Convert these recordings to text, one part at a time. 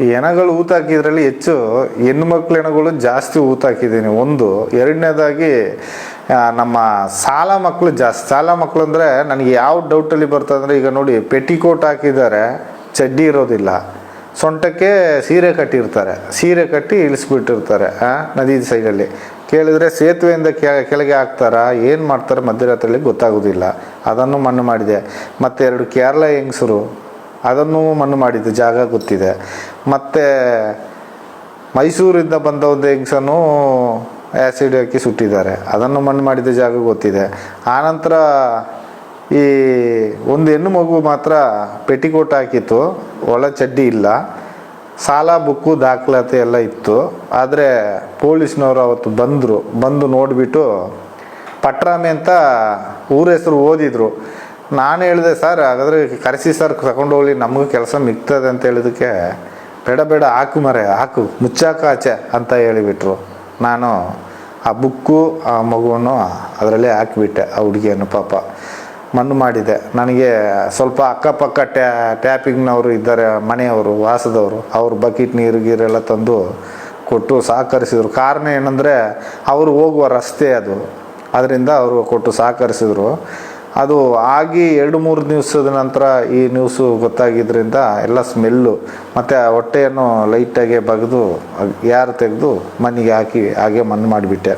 ಈ ಹೆಣಗಳು ಊತ ಹಾಕಿದ್ರಲ್ಲಿ ಹೆಚ್ಚು ಹೆಣ್ಣು ಮಕ್ಳು ಎಣಗಳು ಜಾಸ್ತಿ ಊತ ಹಾಕಿದ್ದೀನಿ. ಒಂದು, ಎರಡನೇದಾಗಿ ನಮ್ಮ ಸಾಲ ಮಕ್ಕಳು ಜಾಸ್ತಿ. ಸಾಲ ಮಕ್ಕಳು ಅಂದರೆ ನನಗೆ ಯಾವ ಡೌಟಲ್ಲಿ ಬರ್ತದೆ ಅಂದರೆ ಈಗ ನೋಡಿ ಪೆಟಿಕೋಟ್ ಹಾಕಿದ್ದಾರೆ, ಚಡ್ಡಿ ಇರೋದಿಲ್ಲ. ಸೊಂಟಕ್ಕೆ ಸೀರೆ ಕಟ್ಟಿರ್ತಾರೆ. ಸೀರೆ ಕಟ್ಟಿ ಇಳಿಸ್ಬಿಟ್ಟಿರ್ತಾರೆ ನದಿ ಸೈಡಲ್ಲಿ. ಕೇಳಿದರೆ ಸೇತುವೆಯಿಂದ ಕೆಳಗೆ ಹಾಕ್ತಾರಾ? ಏನು ಮಾಡ್ತಾರೆ ಮಧ್ಯರಾತ್ರಿಯಲ್ಲಿ ಗೊತ್ತಾಗೋದಿಲ್ಲ. ಅದನ್ನು ಮಣ್ಣು ಮಾಡಿದೆ. ಮತ್ತು ಎರಡು ಕೇರಳ ಹೆಂಗಸರು ಅದನ್ನು ಮಣ್ಣು ಮಾಡಿದ್ದು, ಜಾಗ ಗೊತ್ತಿದೆ. ಮತ್ತು ಮೈಸೂರಿಂದ ಬಂದ ಒಂದು ಹೆಂಗ್ಸನ್ನು ಆ್ಯಸಿಡ್ ಹಾಕಿ ಸುಟ್ಟಿದ್ದಾರೆ. ಅದನ್ನು ಮಣ್ಣು ಮಾಡಿದ ಜಾಗ ಗೊತ್ತಿದೆ. ಆನಂತರ ಈ ಒಂದು ಹೆಣ್ಣು ಮಗು ಮಾತ್ರ ಪೆಟಿಕೋಟ್ ಹಾಕಿತ್ತು. ಒಳ ಚಡ್ಡಿ ಇಲ್ಲ. ಸಾಲ, ಬುಕ್ಕು, ದಾಖಲಾತಿ ಎಲ್ಲ ಇತ್ತು. ಆದರೆ ಪೊಲೀಸ್ನವರು ಅವತ್ತು ಬಂದರು. ಬಂದು ನೋಡಿಬಿಟ್ಟು ಪಟ್ರಾಮಿ ಅಂತ ಊರ ಹೆಸರು ಓದಿದ್ರು. ನಾನು ಹೇಳಿದೆ, ಸರ್, ಹಾಗಾದರೆ ಕರೆಸಿ, ಸರ್, ತಗೊಂಡು ನಮಗೂ ಕೆಲಸ ಮಿಗ್ತದೆ ಅಂತ ಹೇಳಿದಕ್ಕೆ ಬೇಡ ಬೇಡ, ಹಾಕು ಮರೆ ಹಾಕು. ಮುಚ್ಚಾಕ ಆಚೆ ಅಂತ ಹೇಳಿಬಿಟ್ರು. ನಾನು ಆ ಬುಕ್ಕು, ಆ ಮಗುವನ್ನು ಅದರಲ್ಲೇ ಹಾಕಿಬಿಟ್ಟೆ, ಆ ಹುಡುಗಿಯನ್ನು ಪಾಪ. ಮಣ್ಣು ಮಾಡಿದೆ. ನನಗೆ ಸ್ವಲ್ಪ ಅಕ್ಕಪಕ್ಕ ಟ್ಯಾ, ಟ್ಯಾಪಿಂಗ್ನವರು ಇದ್ದಾರೆ, ಮನೆಯವರು, ವಾಸದವರು. ಅವರು ಬಕೆಟ್ ನೀರು ಗೀರೆಲ್ಲ ತಂದು ಕೊಟ್ಟು ಸಹಕರಿಸಿದರು. ಕಾರಣ ಏನಂದರೆ, ಅವರು ಹೋಗುವ ರಸ್ತೆ ಅದು. ಅದರಿಂದ ಅವರು ಕೊಟ್ಟು ಸಹಕರಿಸಿದ್ರು. ಅದು ಆಗಿ ಎರಡು ಮೂರು ದಿವಸದ ನಂತರ ಈ ನ್ಯೂಸು ಗೊತ್ತಾಗಿದ್ದರಿಂದ ಎಲ್ಲ ಸ್ಮೆಲ್ಲು, ಮತ್ತು ಆ ಹೊಟ್ಟೆಯನ್ನು ಲೈಟಾಗಿ ಬಗೆದು ಯಾರು ತೆಗೆದು ಮಣ್ಣಿಗೆ ಹಾಕಿ, ಹಾಗೆ ಮಣ್ಣು ಮಾಡಿಬಿಟ್ಟೆ.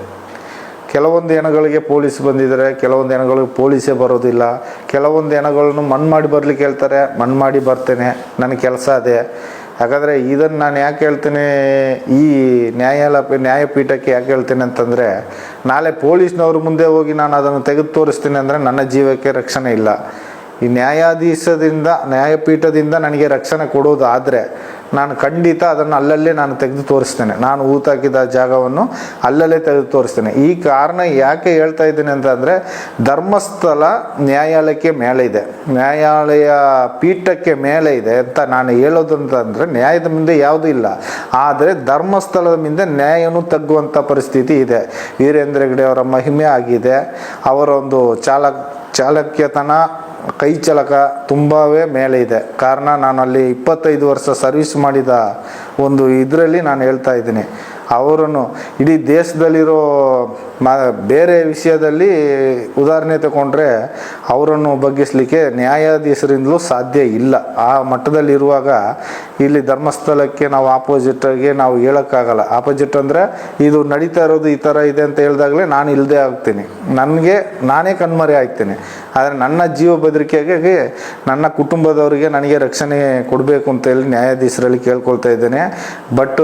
ಕೆಲವೊಂದು ಹೆಣಗಳಿಗೆ ಪೊಲೀಸ್ ಬಂದಿದ್ದಾರೆ, ಕೆಲವೊಂದು ಹೆಣಗಳಿಗೆ ಪೊಲೀಸೇ ಬರೋದಿಲ್ಲ. ಕೆಲವೊಂದು ಹೆಣಗಳನ್ನು ಮಣ್ಣು ಮಾಡಿ ಬರಲಿಕ್ಕೆ ಹೇಳ್ತಾರೆ, ಮಣ್ಣು ಮಾಡಿ ಬರ್ತೇನೆ ನನ್ನ ಕೆಲಸ ಅದೇ. ಹಾಗಾದರೆ ಇದನ್ನು ನಾನು ಯಾಕೆ ಹೇಳ್ತೇನೆ, ಈ ನ್ಯಾಯಾಲಯ ನ್ಯಾಯಪೀಠಕ್ಕೆ ಯಾಕೆ ಹೇಳ್ತೇನೆ ಅಂತಂದರೆ, ನಾಳೆ ಪೊಲೀಸ್ನವ್ರ ಮುಂದೆ ಹೋಗಿ ನಾನು ಅದನ್ನು ತೆಗೆದು ತೋರಿಸ್ತೀನಿ ಅಂದರೆ ನನ್ನ ಜೀವಕ್ಕೆ ರಕ್ಷಣೆ ಇಲ್ಲ. ಈ ನ್ಯಾಯಾಧೀಶದಿಂದ, ನ್ಯಾಯಪೀಠದಿಂದ ನನಗೆ ರಕ್ಷಣೆ ಕೊಡೋದಾದರೆ ನಾನು ಖಂಡಿತ ಅದನ್ನು ಅಲ್ಲಲ್ಲೇ ನಾನು ತೆಗೆದು ತೋರಿಸ್ತೇನೆ. ನಾನು ಊತಾಕಿದ ಜಾಗವನ್ನು ಅಲ್ಲಲ್ಲೇ ತೆಗೆದು ತೋರಿಸ್ತೇನೆ. ಈ ಕಾರಣ ಯಾಕೆ ಹೇಳ್ತಾ ಇದ್ದೀನಿ ಅಂತಂದರೆ, ಧರ್ಮಸ್ಥಳ ನ್ಯಾಯಾಲಯಕ್ಕೆ ಮೇಲೆ ಇದೆ. ನ್ಯಾಯಾಲಯ ಪೀಠಕ್ಕೆ ಮೇಲೆ ಇದೆ ಅಂತ ನಾನು ಹೇಳೋದು ಅಂತಂದರೆ, ನ್ಯಾಯದ ಮುಂದೆ ಯಾವುದೂ ಇಲ್ಲ. ಆದರೆ ಧರ್ಮಸ್ಥಳದ ಮುಂದೆ ನ್ಯಾಯನೂ ತಗ್ಗುವಂಥ ಪರಿಸ್ಥಿತಿ ಇದೆ. ವೀರೇಂದ್ರ ಹೆಗ್ಡೆ ಅವರ ಮಹಿಮೆ ಆಗಿದೆ. ಅವರ ಒಂದು ಚಾಲಕ್, ಚಾಲಕ್ಯತನ ಕೈ ಚಳಕ ತುಂಬವೇ ಮೇಲೆ ಇದೆ. ಕಾರಣ ನಾನು ಅಲ್ಲಿ ಇಪ್ಪತ್ತೈದು ವರ್ಷ ಸರ್ವಿಸ್ ಮಾಡಿದ ಒಂದು ಇದರಲ್ಲಿ ನಾನು ಹೇಳ್ತಾ ಇದ್ದೀನಿ. ಅವರನ್ನು ಇಡೀ ದೇಶದಲ್ಲಿರೋ ಮ, ಬೇರೆ ವಿಷಯದಲ್ಲಿ ಉದಾಹರಣೆ ತಗೊಂಡ್ರೆ ಅವರನ್ನು ಬಗ್ಗಿಸಲಿಕ್ಕೆ ನ್ಯಾಯಾಧೀಶರಿಂದಲೂ ಸಾಧ್ಯ ಇಲ್ಲ. ಆ ಮಟ್ಟದಲ್ಲಿರುವಾಗ ಇಲ್ಲಿ ಧರ್ಮಸ್ಥಳಕ್ಕೆ ನಾವು ಆಪೋಸಿಟಾಗಿ ನಾವು ಹೇಳೋಕ್ಕಾಗಲ್ಲ. ಆಪೋಸಿಟ್ ಅಂದರೆ ಇದು ನಡೀತಾ ಇರೋದು ಈ ಥರ ಇದೆ ಅಂತ ಹೇಳಿದಾಗಲೇ ನಾನು ಇಲ್ಲದೆ ಆಗ್ತೀನಿ. ನನಗೆ ನಾನೇ ಕಣ್ಮರೆ ಆಗ್ತೀನಿ. ಆದರೆ ನನ್ನ ಜೀವ ಬೆದರಿಕೆಗೆ ನನ್ನ ಕುಟುಂಬದವರಿಗೆ ನನಗೆ ರಕ್ಷಣೆ ಕೊಡಬೇಕು ಅಂತ ಹೇಳಿ ನ್ಯಾಯಾಧೀಶರಲ್ಲಿ ಕೇಳ್ಕೊಳ್ತಾ ಇದ್ದೇನೆ. ಬಟ್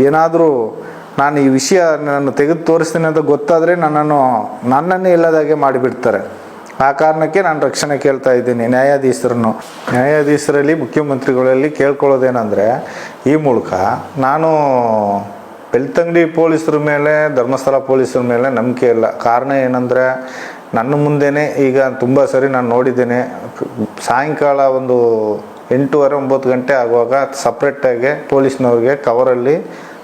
ಏನಾದರೂ ನಾನು ಈ ವಿಷಯ ನಾನು ತೆಗೆದು ತೋರಿಸ್ತೀನಿ ಅಂತ ಗೊತ್ತಾದರೆ ನನ್ನನ್ನು, ನನ್ನನ್ನೇ ಇಲ್ಲದಾಗೆ ಮಾಡಿಬಿಡ್ತಾರೆ. ಆ ಕಾರಣಕ್ಕೆ ನಾನು ರಕ್ಷಣೆ ಕೇಳ್ತಾ ಇದ್ದೀನಿ. ನ್ಯಾಯಾಧೀಶರನ್ನು, ನ್ಯಾಯಾಧೀಶರಲ್ಲಿ, ಮುಖ್ಯಮಂತ್ರಿಗಳಲ್ಲಿ ಕೇಳ್ಕೊಳ್ಳೋದೇನೆಂದರೆ, ಈ ಮೂಲಕ ನಾನು ಬೆಳ್ತಂಗಡಿ ಪೊಲೀಸರ ಮೇಲೆ, ಧರ್ಮಸ್ಥಳ ಪೊಲೀಸರ ಮೇಲೆ ನಂಬಿಕೆ ಇಲ್ಲ. ಕಾರಣ ಏನಂದರೆ, ನನ್ನ ಮುಂದೆನೇ ಈಗ ತುಂಬ ಸರಿ ನಾನು ನೋಡಿದ್ದೇನೆ. ಸಾಯಂಕಾಲ ಒಂದು ಎಂಟೂವರೆ, ಒಂಬತ್ತು ಗಂಟೆ ಆಗುವಾಗ ಸಪ್ರೇಟಾಗಿ ಪೊಲೀಸ್ನವ್ರಿಗೆ ಕವರಲ್ಲಿ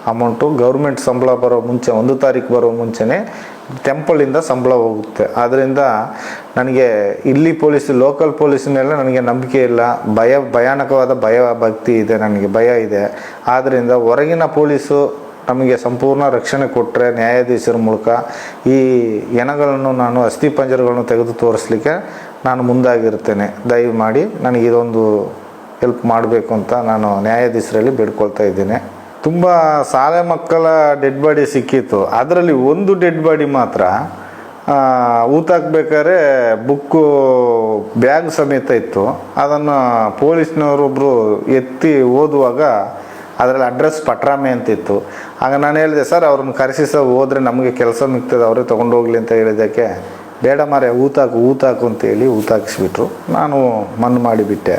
ಅಮೌಂಟು ಗೌರ್ಮೆಂಟ್ ಸಂಬಳ ಬರೋ ಮುಂಚೆ, ಒಂದು ತಾರೀಕು ಬರೋ ಮುಂಚೆನೇ ಟೆಂಪಲಿಂದ ಸಂಬಳ ಹೋಗುತ್ತೆ. ಆದ್ದರಿಂದ ನನಗೆ ಇಲ್ಲಿ ಪೊಲೀಸ್ ಲೋಕಲ್ ಪೊಲೀಸಿನೆಲ್ಲ ನನಗೆ ನಂಬಿಕೆ ಇಲ್ಲ. ಭಯ, ಭಯಾನಕವಾದ ಭಯ, ಭಕ್ತಿ ಇದೆ ನನಗೆ, ಭಯ ಇದೆ. ಆದ್ದರಿಂದ ಹೊರಗಿನ ಪೊಲೀಸು ನಮಗೆ ಸಂಪೂರ್ಣ ರಕ್ಷಣೆ ಕೊಟ್ಟರೆ ನ್ಯಾಯಾಧೀಶರ ಮೂಲಕ ಈ ಹೆಣಗಳನ್ನು ನಾನು ಅಸ್ಥಿಪಂಜರಗಳನ್ನು ತೆಗೆದು ತೋರಿಸ್ಲಿಕ್ಕೆ ನಾನು ಮುಂದಾಗಿರ್ತೇನೆ. ದಯಮಾಡಿ ನನಗೆ ಇದೊಂದು ಹೆಲ್ಪ್ ಮಾಡಬೇಕು ಅಂತ ನಾನು ನ್ಯಾಯಾಧೀಶರಲ್ಲಿ ಬೇಡ್ಕೊಳ್ತಾ ಇದ್ದೀನಿ. ತುಂಬ ಶಾಲೆ ಮಕ್ಕಳ ಡೆಡ್ ಬಾಡಿ ಸಿಕ್ಕಿತ್ತು. ಅದರಲ್ಲಿ ಒಂದು ಡೆಡ್ ಬಾಡಿ ಮಾತ್ರ ಊತಾಕ್ಬೇಕಾದ್ರೆ ಬುಕ್ಕು, ಬ್ಯಾಗ್ ಸಮೇತ ಇತ್ತು. ಅದನ್ನು ಪೊಲೀಸ್ನವರೊಬ್ಬರು ಎತ್ತಿ ಓದುವಾಗ ಅದರಲ್ಲಿ ಅಡ್ರೆಸ್ ಪಟ್ರಾಮೆ ಅಂತಿತ್ತು ಆಗ ನಾನು ಹೇಳಿದೆ, ಸರ್, ಅವ್ರನ್ನ ಕರೆಸಿ, ಸರ್, ಹೋದರೆ ನಮಗೆ ಕೆಲಸ ಮಿಗ್ತದೆ, ಅವರೇ ತೊಗೊಂಡು ಹೋಗ್ಲಿ ಅಂತ ಹೇಳಿದ್ದಕ್ಕೆ ಬೇಡ ಮಾರೆ ಊತಾಕು ಊತಾಕು ಅಂತೇಳಿ ಊತಾಕಿಸ್ಬಿಟ್ರು ನಾನು ಮಣ್ಣು ಮಾಡಿಬಿಟ್ಟೆ.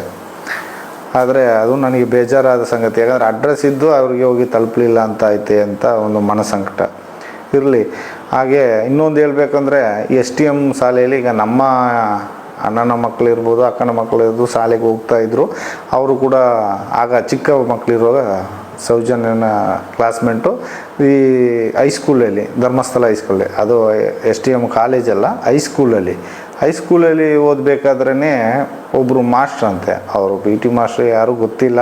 ಆದರೆ ಅದು ನನಗೆ ಬೇಜಾರಾದ ಸಂಗತಿ. ಯಾಕಂದರೆ ಅಡ್ರೆಸ್ ಇದ್ದು ಅವ್ರಿಗೆ ಹೋಗಿ ತಲುಪಲಿಲ್ಲ ಅಂತ ಐತೆ ಅಂತ ಒಂದು ಮನಸ್ಸಂಕಟ ಇರಲಿ. ಹಾಗೆ ಇನ್ನೊಂದು ಹೇಳ್ಬೇಕಂದ್ರೆ ಎಸ್ ಟಿ ಎಂ ಶಾಲೆಯಲ್ಲಿ ಈಗ ನಮ್ಮ ಅಣ್ಣನ ಮಕ್ಕಳು ಇರ್ಬೋದು, ಅಕ್ಕನ ಮಕ್ಕಳು ಇರ್ಬೋದು ಶಾಲೆಗೆ ಹೋಗ್ತಾ ಇದ್ರು. ಅವರು ಕೂಡ ಆಗ ಚಿಕ್ಕ ಮಕ್ಕಳಿರುವಾಗ ಸೌಜನ್ಯನ ಕ್ಲಾಸ್ಮೇಟು ಈ ಹೈಸ್ಕೂಲಲ್ಲಿ ಧರ್ಮಸ್ಥಳ ಹೈಸ್ಕೂಲಲ್ಲಿ ಅದು ಎಸ್ ಟಿ ಎಂ ಕಾಲೇಜಲ್ಲ ಹೈಸ್ಕೂಲಲ್ಲಿ ಹೈಸ್ಕೂಲಲ್ಲಿ ಓದಬೇಕಾದ್ರೇ ಒಬ್ಬರು ಮಾಸ್ಟ್ರ್ ಅಂತೆ. ಅವರು ಪಿ ಟಿ ಮಾಸ್ಟ್ರ್ ಯಾರೂ ಗೊತ್ತಿಲ್ಲ.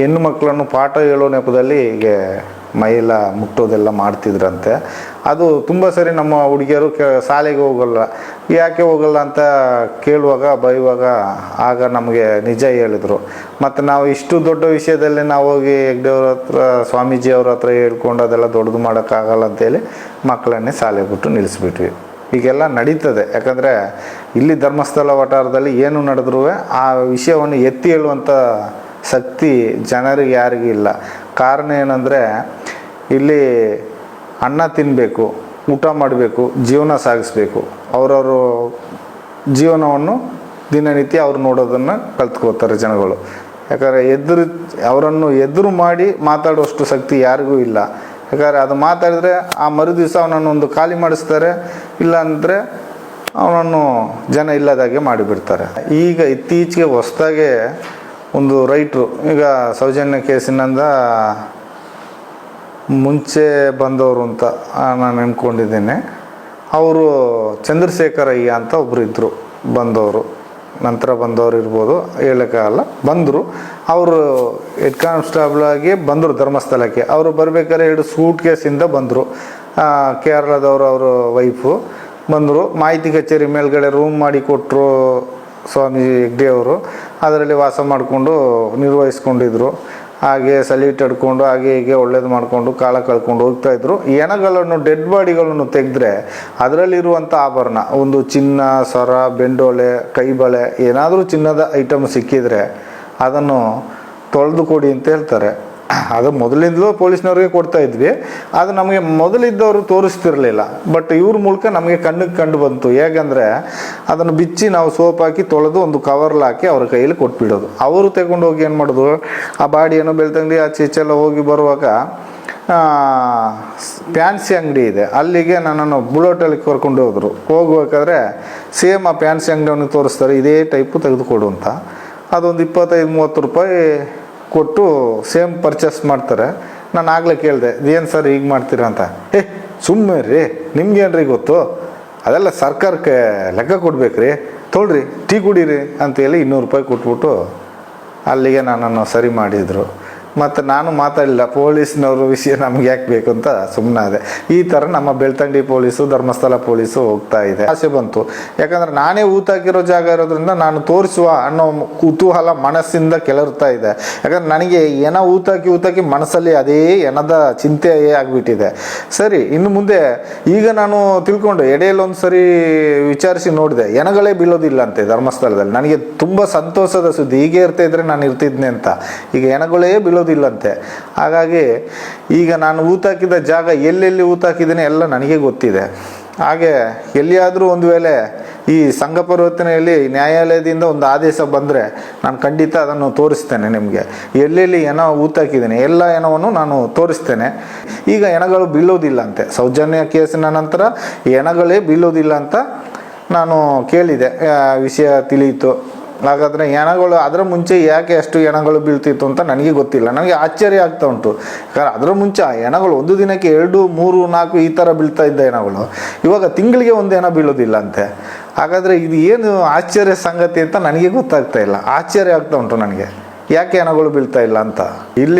ಹೆಣ್ಣು ಮಕ್ಕಳನ್ನು ಪಾಠ ಹೇಳೋ ನೆಪದಲ್ಲಿ ಹೀಗೆ ಮೈಯೆಲ್ಲ ಮುಟ್ಟೋದೆಲ್ಲ ಮಾಡ್ತಿದ್ರಂತೆ. ಅದು ತುಂಬ ಸರಿ ನಮ್ಮ ಹುಡುಗಿಯರು ಕೆ ಶಾಲೆಗೆ ಹೋಗಲ್ಲ. ಯಾಕೆ ಹೋಗಲ್ಲ ಅಂತ ಕೇಳುವಾಗ ಬೈಯುವಾಗ ಆಗ ನಮಗೆ ನಿಜ ಹೇಳಿದರು. ಮತ್ತು ನಾವು ಇಷ್ಟು ದೊಡ್ಡ ವಿಷಯದಲ್ಲಿ ನಾವು ಹೋಗಿ ಹೆಗ್ಡೆಯವ್ರ ಹತ್ರ, ಸ್ವಾಮೀಜಿಯವ್ರ ಹತ್ರ ಹೇಳ್ಕೊಂಡು ಅದೆಲ್ಲ ದೊಡ್ಡದು ಮಾಡೋಕ್ಕಾಗಲ್ಲ ಅಂತೇಳಿ ಮಕ್ಕಳನ್ನೇ ಶಾಲೆಗೆ ಬಿಟ್ಟು ನಿಲ್ಲಿಸ್ಬಿಟ್ವಿ. ಈಗೆಲ್ಲ ನಡೀತದೆ. ಯಾಕಂದರೆ ಇಲ್ಲಿ ಧರ್ಮಸ್ಥಳ ವಠಾರದಲ್ಲಿ ಏನು ನಡೆದ್ರೂ ಆ ವಿಷಯವನ್ನು ಎತ್ತಿ ಹೇಳುವಂಥ ಶಕ್ತಿ ಜನರಿಗೆ ಯಾರಿಗೂ ಇಲ್ಲ. ಕಾರಣ ಏನಂದರೆ ಇಲ್ಲಿ ಅನ್ನ ತಿನ್ನಬೇಕು ಊಟ ಮಾಡಬೇಕು, ಜೀವನ ಸಾಗಿಸ್ಬೇಕು. ಅವರವರು ಜೀವನವನ್ನು ದಿನನಿತ್ಯ ಅವ್ರು ನೋಡೋದನ್ನು ಕಲ್ತ್ಕೋತಾರೆ ಜನಗಳು. ಯಾಕಂದರೆ ಎದುರು, ಅವರನ್ನು ಎದುರು ಮಾಡಿ ಮಾತಾಡುವಷ್ಟು ಶಕ್ತಿ ಯಾರಿಗೂ ಇಲ್ಲ. ಯಾಕಂದರೆ ಅದು ಮಾತಾಡಿದ್ರೆ ಆ ಮರು ದಿವಸ ಅವನನ್ನು ಒಂದು ಖಾಲಿ ಮಾಡಿಸ್ತಾರೆ, ಇಲ್ಲಾಂದರೆ ಅವನನ್ನು ಜನ ಇಲ್ಲದಾಗೆ ಮಾಡಿಬಿಡ್ತಾರೆ. ಈಗ ಇತ್ತೀಚೆಗೆ ಹೊಸ್ದಾಗೆ ಒಂದು ರೈಟ್ರು, ಈಗ ಸೌಜನ್ಯ ಕೇಸಿನಿಂದ ಮುಂಚೆ ಬಂದವರು ಅಂತ ನಾನು ಅನ್ಕೊಂಡಿದ್ದೇನೆ ಅವರು ಚಂದ್ರಶೇಖರಯ್ಯ ಅಂತ ಒಬ್ಬರು ಇದ್ದರು ಬಂದವರು. ನಂತರ ಬಂದವರು ಇರ್ಬೋದು ಹೇಳೋಕ್ಕಾಗಲ್ಲ ಬಂದರು, ಅವರು ಹೆಡ್ ಕಾನ್ಸ್ಟೇಬಲ್ ಆಗಿ ಬಂದರು ಧರ್ಮಸ್ಥಳಕ್ಕೆ. ಅವರು ಬರಬೇಕಾದ್ರೆ ಎರಡು ಸೂಟ್ ಕೇಸಿಂದ ಬಂದರು. ಕೇರಳದವರು ಅವರ ವೈಫು. ಬಂದರು, ಮಾಹಿತಿ ಕಚೇರಿ ಮೇಲ್ಗಡೆ ರೂಮ್ ಮಾಡಿ ಕೊಟ್ಟರು ಸ್ವಾಮಿ ಹೆಗ್ಡೆ ಅವರು ಅದರಲ್ಲಿ ವಾಸ ಮಾಡಿಕೊಂಡು ನಿರ್ವಹಿಸ್ಕೊಂಡಿದ್ರು. ಹಾಗೆ ಸಲ್ಯೂಟ್ ಹಾಗೆ ಹೀಗೆ ಒಳ್ಳೇದು ಮಾಡಿಕೊಂಡು ಕಾಲ ಕಳ್ಕೊಂಡು ಹೋಗ್ತಾ ಇದ್ರು. ಎಣಗಳನ್ನು, ಡೆಡ್ ಬಾಡಿಗಳನ್ನು ತೆಗೆದ್ರೆ ಅದರಲ್ಲಿರುವಂಥ ಆಭರಣ, ಒಂದು ಚಿನ್ನ, ಸರ, ಬೆಂಡೋಲೆ, ಕೈಬಳೆ, ಏನಾದರೂ ಚಿನ್ನದ ಐಟಮ್ ಸಿಕ್ಕಿದರೆ ಅದನ್ನು ತೊಳೆದು ಕೊಡಿ ಅಂತ ಹೇಳ್ತಾರೆ. ಅದು ಮೊದಲಿಂದಲೂ ಪೊಲೀಸ್ನವ್ರಿಗೆ ಕೊಡ್ತಾ ಇದ್ವಿ. ಅದು ನಮಗೆ ಮೊದಲಿದ್ದವರು ತೋರಿಸ್ತಿರ್ಲಿಲ್ಲ. ಬಟ್ ಇವ್ರ ಮೂಲಕ ನಮಗೆ ಕಣ್ಣಿಗೆ ಕಂಡು ಬಂತು. ಹೇಗಂದರೆ ಅದನ್ನು ಬಿಚ್ಚಿ ನಾವು ಸೋಪ್ ಹಾಕಿ ತೊಳೆದು ಒಂದು ಕವರ್ಲ್ ಹಾಕಿ ಅವ್ರ ಕೈಯಲ್ಲಿ ಕೊಟ್ಬಿಡೋದು. ಅವರು ತಗೊಂಡು ಹೋಗಿ ಏನು ಮಾಡೋದು? ಆ ಬಾಡಿಯನ್ನು ಬೆಳ್ತಂಗಡಿ ಆಚೆ ಈಚೆಲ್ಲ ಹೋಗಿ ಬರುವಾಗ ಫ್ಯಾನ್ಸಿ ಅಂಗಡಿ ಇದೆ. ಅಲ್ಲಿಗೆ ನನ್ನನ್ನು ಬುಲೋಟಲ್ಲಿ ಕರ್ಕೊಂಡು ಹೋದರು. ಹೋಗ್ಬೇಕಾದ್ರೆ ಸೇಮ್ ಆ ಫ್ಯಾನ್ಸಿ ಅಂಗಡಿಯನ್ನು ತೋರಿಸ್ತಾರೆ, ಇದೇ ಟೈಪು ತೆಗೆದುಕೊಡು ಅಂತ. ಅದೊಂದು ಇಪ್ಪತ್ತೈದು, ಮೂವತ್ತು ರೂಪಾಯಿ ಕೊಟ್ಟು ಸೇಮ್ ಪರ್ಚೇಸ್ ಮಾಡ್ತಾರೆ. ನಾನು ಆಗಲೇ ಕೇಳಿದೆ ಏನು ಸರ್ ಈಗ ಮಾಡ್ತೀರಾ ಅಂತ? ಏ ಸುಮ್ಮನೆ ರೀ ನಿಮ್ಗೇನ್ರಿ ಗೊತ್ತು? ಅದೆಲ್ಲ ಸರ್ಕಾರಕ್ಕೆ ಲೆಕ್ಕ ಕೊಡ್ಬೇಕ್ರಿ ತೊಳ್ರಿ, ಟೀ ಕುಡೀರಿ ಅಂತೇಳಿ ಇನ್ನೂರು ರೂಪಾಯಿ ಕೊಟ್ಬಿಟ್ಟು ಅಲ್ಲಿಗೆ ನನ್ನನ್ನು ಸರಿ ಮಾಡಿದರು. ಮತ್ತು ನಾನು ಮಾತಾಡಲಿಲ್ಲ, ಪೊಲೀಸ್ನವ್ರ ವಿಷಯ ನಮ್ಗೆ ಯಾಕೆ ಬೇಕು ಅಂತ ಸುಮ್ಮನಾದೆ ಈ ಥರ ನಮ್ಮ ಬೆಳ್ತಂಡಿ ಪೊಲೀಸು, ಧರ್ಮಸ್ಥಳ ಪೊಲೀಸು ಹೋಗ್ತಾ ಇದೆ. ಆಸೆ ಬಂತು. ಯಾಕಂದ್ರೆ ನಾನೇ ಊತಾಕಿರೋ ಜಾಗ ಇರೋದ್ರಿಂದ ನಾನು ತೋರಿಸುವ ಅನ್ನೋ ಕುತೂಹಲ ಮನಸ್ಸಿಂದ ಕೆಳರ್ತಾ ಇದೆ. ಯಾಕಂದ್ರೆ ನನಗೆ ಏನೋ ಊತಾಕಿ ಊತಾಕಿ ಮನಸ್ಸಲ್ಲಿ ಅದೇ ಏನದ ಚಿಂತೆಯೇ ಆಗಿಬಿಟ್ಟಿದೆ. ಸರಿ, ಇನ್ನು ಮುಂದೆ ಈಗ ನಾನು ತಿಳ್ಕೊಂಡು ಎಡೆಯಲ್ಲಿ ಒಂದು ಸರಿ ವಿಚಾರಿಸಿ ನೋಡಿದೆ. ಎನಗಳೇ ಬೀಳೋದಿಲ್ಲ ಅಂತೆ ಧರ್ಮಸ್ಥಳದಲ್ಲಿ. ನನಗೆ ತುಂಬ ಸಂತೋಷದ ಸುದ್ದಿ. ಹೀಗೆ ಇರ್ತಾ ಇದ್ರೆ ನಾನು ಇರ್ತಿದ್ನೆ ಅಂತ. ಈಗ ಎನಗಳೇ ಬೀಳೋದಿಲ್ಲಂತೆ ಹಾಗಾಗಿ ಈಗ ನಾನು ಊತಾಕಿದ ಜಾಗ ಎಲ್ಲೆಲ್ಲಿ ಊತಾಕಿದ್ದೀನಿ ಎಲ್ಲ ನನಗೆ ಗೊತ್ತಿದೆ. ಹಾಗೆ ಎಲ್ಲಿಯಾದರೂ ಒಂದು ವೇಳೆ ಈ ಸಂಘ ಪರಿವರ್ತನೆಯಲ್ಲಿ ನ್ಯಾಯಾಲಯದಿಂದ ಒಂದು ಆದೇಶ ಬಂದರೆ ನಾನು ಖಂಡಿತ ಅದನ್ನು ತೋರಿಸ್ತೇನೆ ನಿಮಗೆ. ಎಲ್ಲೆಲ್ಲಿ ಎನ ಊತಾಕಿದ್ದೀನಿ ಎಲ್ಲ ಏನೋವನ್ನು ನಾನು ತೋರಿಸ್ತೇನೆ. ಈಗ ಎಣಗಳು ಬೀಳೋದಿಲ್ಲ ಅಂತೆ ಸೌಜನ್ಯ ಕೇಸಿನ ನಂತರ ಎಣಗಳೇ ಬೀಳೋದಿಲ್ಲ ಅಂತ ನಾನು ಕೇಳಿದೆ. ವಿಷಯ ತಿಳಿಯಿತು. ಹಾಗಾದರೆ ಹೆಣಗಳು ಅದರ ಮುಂಚೆ ಯಾಕೆ ಅಷ್ಟು ಹೆಣಗಳು ಬೀಳ್ತಿತ್ತು ಅಂತ ನನಗೆ ಗೊತ್ತಿಲ್ಲ. ನನಗೆ ಆಶ್ಚರ್ಯ ಆಗ್ತಾ ಉಂಟು. ಯಾಕಂದ್ರೆ ಅದರ ಮುಂಚೆ ಆ ಹೆಣಗಳು ಒಂದು ದಿನಕ್ಕೆ ಎರಡು, ಮೂರು, ನಾಲ್ಕು ಈ ಥರ ಬೀಳ್ತಾ ಇದ್ದ ಹೆಣಗಳು ಇವಾಗ ತಿಂಗಳಿಗೆ ಒಂದು ಎಣ ಬೀಳೋದಿಲ್ಲ ಅಂತೆ ಹಾಗಾದರೆ ಇದು ಏನು ಆಶ್ಚರ್ಯ ಸಂಗತಿ ಅಂತ ನನಗೆ ಗೊತ್ತಾಗ್ತಾ ಇಲ್ಲ. ಆಶ್ಚರ್ಯ ಆಗ್ತಾ ಉಂಟು ನನಗೆ. ಯಾಕೆ ಹೆಣಗಳು ಬೀಳ್ತಾ ಇಲ್ಲ ಅಂತ. ಇಲ್ಲಿ